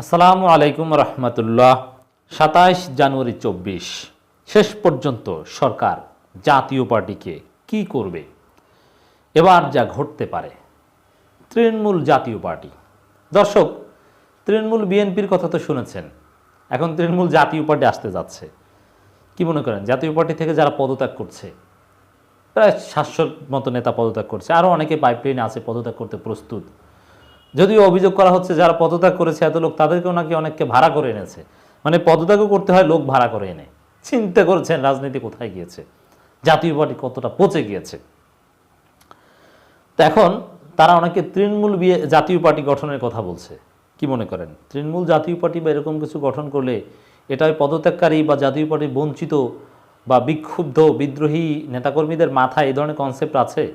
আসসালামু আলাইকুম রহমতুল্লাহ। সাতাইশ জানুয়ারি চব্বিশ। শেষ পর্যন্ত সরকার জাতীয় পার্টিকে কি করবে? এবার যা ঘটতে পারে। তৃণমূল জাতীয় পার্টি। দর্শক, তৃণমূল বিএনপির কথা তো শুনেছেন। এখন তৃণমূল জাতীয় পার্টি আসতে যাচ্ছে। কি মনে করেন? জাতীয় পার্টি থেকে যারা পদত্যাগ করছে, প্রায় সাতশোর মতো নেতা পদত্যাগ করছে। আরও অনেকে পাইপলাইনে আছে, পদত্যাগ করতে প্রস্তুত। যদিও অভিযোগ করা হচ্ছে যারা পদত্যাগ করেছে, এত লোক তাদেরকেও নাকি অনেককে ভাড়া করে এনেছে। মানে পদত্যাগও করতে হয়, লোক ভাড়া করে এনে। চিন্তা করেছেন রাজনীতি কোথায় গিয়েছে? জাতীয় পার্টি কতটা পচে গিয়েছে? তো এখন তারা অনেকে তৃণমূল বিয়ে, জাতীয় পার্টি গঠনের কথা বলছে। কি মনে করেন? তৃণমূল জাতীয় পার্টি বা এরকম কিছু গঠন করলে এটা পদত্যাগকারী বা জাতীয় পার্টি বঞ্চিত বা বিক্ষুব্ধ বিদ্রোহী নেতাকর্মীদের মাথায় এই ধরনের কনসেপ্ট আছে?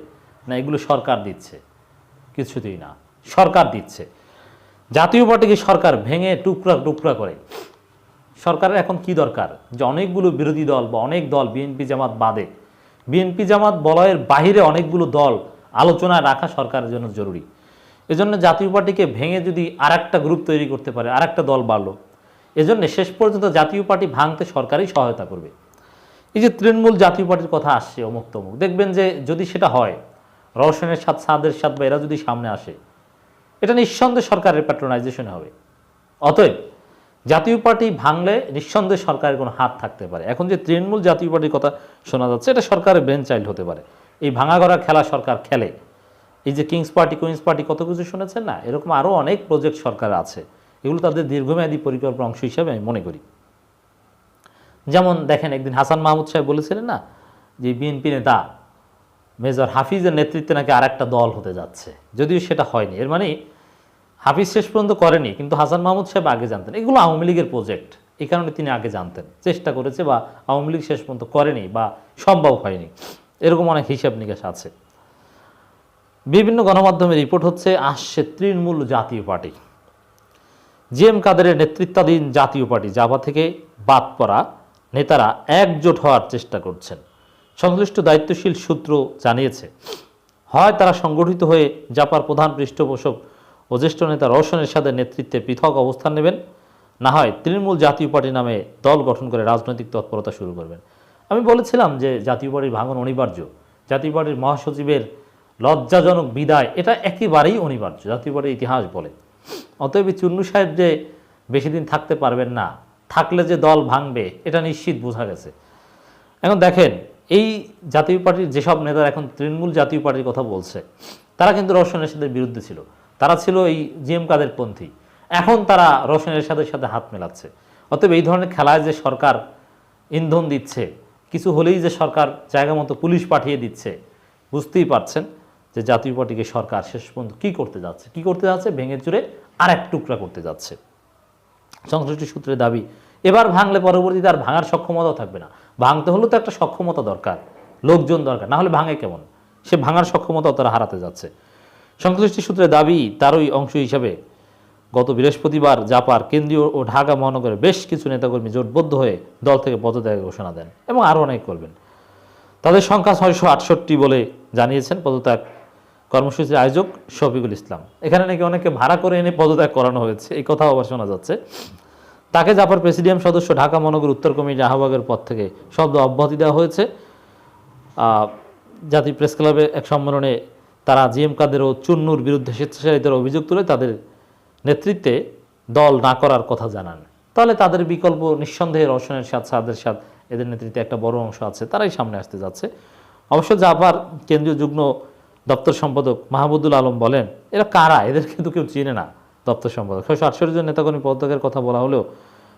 না এগুলো সরকার দিচ্ছে? কিছুতেই না। সরকার দিচ্ছে। জাতীয় পার্টিকে সরকার ভেঙে টুকরা টুকরা করে? সরকারের এখন কি দরকার? যে অনেকগুলো বিরোধী দল বা অনেক দল বিএনপি জামাত বাদে। বিএনপি জামাত বলয়ের বাহিরে অনেকগুলো দল আলোচনায় রাখা সরকারের জন্য জরুরি। এজন্য জাতীয় পার্টিকে ভেঙে যদি আর গ্রুপ তৈরি করতে পারে আর দল বাড়লো, এজন্য শেষ পর্যন্ত জাতীয় পার্টি ভাঙতে সরকারই সহায়তা করবে। এই যে তৃণমূল জাতীয় পার্টির কথা আসছে অমুক তমুক দেখবেন যে যদি সেটা হয়, রওশনের সাথ, সাদের সাথ বা এরা যদি সামনে আসে এটা নিঃসন্দেহে সরকারের প্যাট্রোনাইজেশন হবে। অতএব, জাতীয় পার্টি ভাঙলে নিঃসন্দেহে সরকারের কোনো হাত থাকতে পারে। এখন যে তৃণমূল জাতীয় পার্টির কথা শোনা যাচ্ছে, এটা সরকারের ব্রেন চাইল্ড হতে পারে। এই ভাঙা গড়া খেলা সরকার খেলে। এই যে কিংস পার্টি কুইন্স পার্টি কত কিছু শুনেছেন না? এরকম আরও অনেক প্রজেক্ট সরকার আছে। এগুলো তাদের দীর্ঘমেয়াদী পরিকল্পনা অংশ হিসেবে আমি মনে করি। যেমন দেখেন একদিন হাসান মাহমুদ সাহেব বলেছিলেন না, যে বিএনপি নেতা মেজর হাফিজের নেতৃত্বে নাকি আর একটা দল হতে যাচ্ছে। যদিও সেটা হয়নি। এর মানে হাফিজ শেষ পর্যন্ত করেনি, কিন্তু হাসান মাহমুদ সাহেব আগে জানতেন। এগুলো আওয়ামী লীগের প্রজেক্ট এই কারণে তিনি আগে জানতেন। চেষ্টা করেছে বা আওয়ামী লীগ শেষ পর্যন্ত করেনি বা সম্ভব হয়নি। এরকম অনেক হিসাব নিকাশ আছে। বিভিন্ন গণমাধ্যমে রিপোর্ট হচ্ছে, আসছে তৃণমূল জাতীয় পার্টি। জি এম কাদেরের নেতৃত্বাধীন জাতীয় পার্টি জাভা থেকে বাদ পড়া নেতারা একজোট হওয়ার চেষ্টা করছেন। সংশ্লিষ্ট দায়িত্বশীল সূত্র জানিয়েছে, হয় তারা সংগঠিত হয়ে জাপার প্রধান পৃষ্ঠপোষক ও জ্যেষ্ঠ নেতা রওশনের সাথে নেতৃত্বে পৃথক অবস্থান নেবেন। না হয় তৃণমূল জাতীয় পার্টি নামে দল গঠন করে রাজনৈতিক তৎপরতা শুরু করবেন। আমি বলেছিলাম যে জাতীয় পার্টির ভাঙন অনিবার্য। জাতীয় পার্টির মহাসচিবের লজ্জাজনক বিদায়, এটা একেবারেই অনিবার্য, জাতীয় পার্টির ইতিহাস বলে। অতএব চুন্নু সাহেব যে বেশি দিন থাকতে পারবেন না, থাকলে যে দল ভাঙবে, এটা নিশ্চিত বোঝা গেছে। এখন দেখেন, এই জাতীয় পার্টির যেসব নেতারা এখন তৃণমূল জাতীয় পার্টির কথা বলছে, তারা কিন্তু রোশনের সাথে বিরুদ্ধে ছিল। তারা ছিল এই জিএম কাদের পন্থী। এখন তারা রোশনের সাথে সাথে হাত মেলাচ্ছে। অতএব এই ধরনের খেলায় যে সরকার ইন্ধন দিচ্ছে, কিছু হলেই যে সরকার জায়গা মতো পুলিশ পাঠিয়ে দিচ্ছে, বুঝতেই পারছেন যে জাতীয় পার্টিকে সরকার শেষ পর্যন্ত কী করতে যাচ্ছে। কি করতে যাচ্ছে? ভেঙে চুরে আর এক টুকরা করতে যাচ্ছে। সংশ্লিষ্ট সূত্রের দাবি, এবার ভাঙলে পরবর্তীতে আর ভাঙার সক্ষমতাও থাকবে না। ভাঙতে হলেও তো একটা সক্ষমতা দরকার, লোকজন দরকার, না হলে ভাঙে কেমন? সে ভাঙার সক্ষমতাও তারা হারাতে যাচ্ছে। সংশ্লিষ্ট সূত্রের দাবি, তারই অংশ হিসাবে গত বৃহস্পতিবার জাপার কেন্দ্রীয় ও ঢাকা মহানগরের বেশ কিছু নেতাকর্মী জোটবদ্ধ হয়ে দল থেকে পদত্যাগের ঘোষণা দেন এবং আরও অনেক করবেন। তাদের সংখ্যা ছয়শো আটষট্টি বলে জানিয়েছেন পদত্যাগ কর্মসূচির আয়োজক শফিকুল ইসলাম। এখানে নাকি অনেকে ভাড়া করে এনে পদত্যাগ করানো হয়েছে, এই কথাও আবার শোনা যাচ্ছে। তাকে জাপার প্রেসিডিয়াম সদস্য ঢাকা মহানগর উত্তর কমিটি আহ্বায়কের পদ থেকে শব্দ অব্যাহতি দেওয়া হয়েছে। জাতীয় প্রেস ক্লাবের এক সম্মেলনে তারা জিএম কাদের ও চুন্নুর বিরুদ্ধে স্বেচ্ছাচারিতার অভিযোগ তুলে তাদের নেতৃত্বে দল না করার কথা জানান। তাহলে তাদের বিকল্প নিঃসন্দেহে রওশনের সাথ, সাদের সাথ এদের নেতৃত্বে একটা বড় অংশ আছে, তারাই সামনে আসতে যাচ্ছে। অবশ্য জাপার কেন্দ্রীয় যুগ্ম দপ্তর সম্পাদক মাহমুদুল আলম বলেন, এরা কারা? এদের কিন্তু কেউ চিনে না দপ্তর সম্পাদক। ছয়শো আটষট্টি জন নেতাকর্মী পদত্যাগের কথা বলা হলেও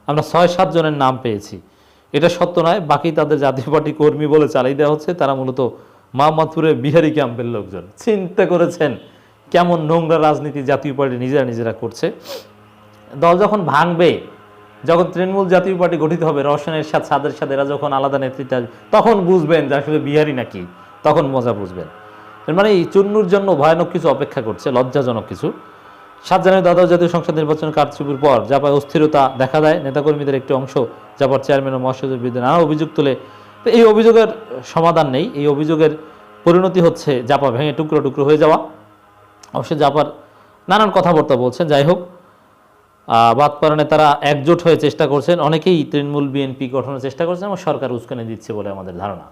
আমরা ছয় সাত জনের নাম পেয়েছি। এটা সত্য নয়, বাকি তাদের জাতীয় পার্টি কর্মী বলে চালিয়ে দেওয়া হচ্ছে। তারা মূলত মোহাম্মদপুরের বিহারি ক্যাম্পের লোকজন। চিন্তা করেছেন কেমন নোংরা রাজনীতি জাতীয় পার্টি নিজেরা নিজেরা করছে। দল যখন ভাঙবে, যখন তৃণমূল জাতীয় পার্টি গঠিত হবে, রওশনের সাথে, সাদের সাথে এরা যখন আলাদা নেতৃত্বে আসবে, তখন বুঝবেন যে আসলে বিহারি নাকি, তখন মজা বুঝবেন। মানে এই চুন্নুর জন্য ভয়ানক কিছু অপেক্ষা করছে, লজ্জাজনক কিছু। সাত জানুয়ারি দ্বাদশ জাতীয় সংসদ নির্বাচন কারচুপির পর, জাপায় অস্থিরতা দেখা দেয়। নেতাকর্মীদের একটি অংশ জাপার চেয়ারম্যান ও মহাসচিবের বিরুদ্ধে নানা অভিযোগ তুলে তো এই অভিযোগের সমাধান নেই। এই অভিযোগের পরিণতি হচ্ছে জাপা ভেঙে টুকরো টুকরো হয়ে যাওয়া। অবশ্য জাপার নানান কথাবার্তা বলছেন। যাই হোক বাদ তারা একজোট হয়ে চেষ্টা করছেন। অনেকেই তৃণমূল বিএনপি গঠনের চেষ্টা করছেন এবং সরকার উস্কানে দিচ্ছে বলে আমাদের ধারণা।